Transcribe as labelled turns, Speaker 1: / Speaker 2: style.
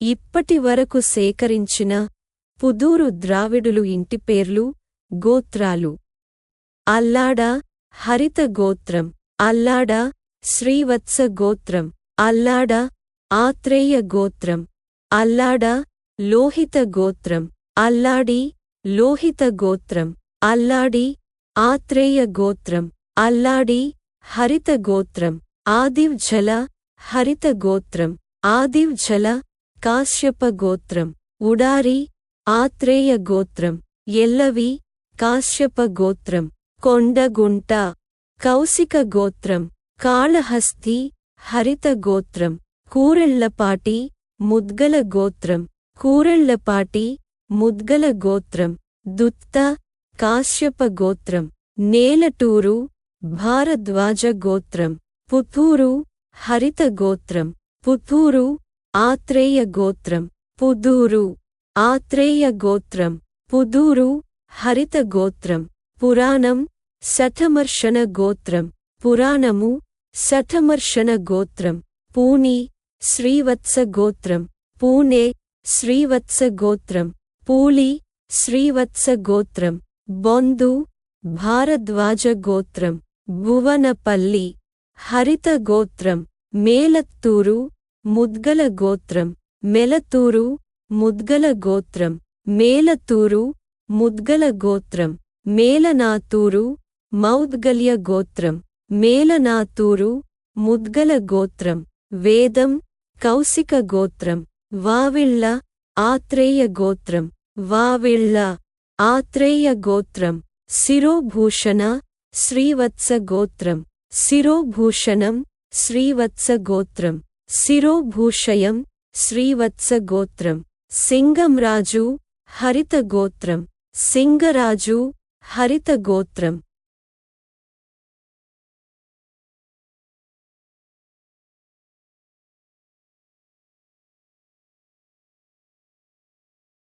Speaker 1: ఇప్పటి వరకు సేకరించిన పుదూరు ద్రావిడులు ఇంటి పేర్లు గోత్రాలు. అల్లాడ హరిత గోత్రం అల్లాడ శ్రీవత్స గోత్రం అల్లాడ ఆత్రేయ గోత్రం అల్లాడ లోహిత గోత్రం అల్లాడి లోహిత గోత్రం అల్లాడి ఆత్రేయ గోత్రం అల్లాడి హరిత గోత్రం ఆదివ్ జల హరిత గోత్రం ఆదివ్ జల కాశ్యప గోత్రం ఉడారి ఆత్రేయ గోత్రం ఎల్లవి కాశ్యప గోత్రం కొండగుంట కౌశిక గోత్రం కాళహస్తి హరిత గోత్రం కూరెళ్ళపాటి ముద్గల గోత్రం కూరెళ్ళపాటి ముద్గల గోత్రం దుత్త కాశ్యప గోత్రం నేలటూరు భారద్వాజ గోత్రం పుథూరు హరిత గోత్రం పుథూరు ఆత్రేయ గోత్రం పుదూరు. ఆత్రేయ గోత్రం పుదూరు. హరిత గోత్రం పురాణం. శఠమర్షణ గోత్రం పురాణము. శఠమర్షణ గోత్రం పూని శ్రీవత్స గోత్రం పూణే. శ్రీవత్స గోత్రం పూలి. శ్రీవత్స గోత్రం బొందు. భారద్వాజ గోత్రం భువనపల్లి. హరిత గోత్రం మేలత్తూరు. ముద్గల గోత్రం మెలతూరు ముద్గల గోత్రం మేలతూరు ముద్గల గోత్రం మేలనాతూరు మౌద్గల్య గోత్రం మేలనాతూరు ముద్గల గోత్రం వేదం కౌశిక గోత్రం వావిళ్ళ ఆత్రేయ గోత్రం వావిళ్ళ ఆత్రేయ గోత్రం శిరోభూషణ శ్రీవత్స గోత్రం శిరోభూషణం శ్రీవత్స గోత్రం. శిరోభూషయం శ్రీవత్స గోత్రం సింగంరాజు హరిత గోత్రం సింగరాజు హరిత గోత్రం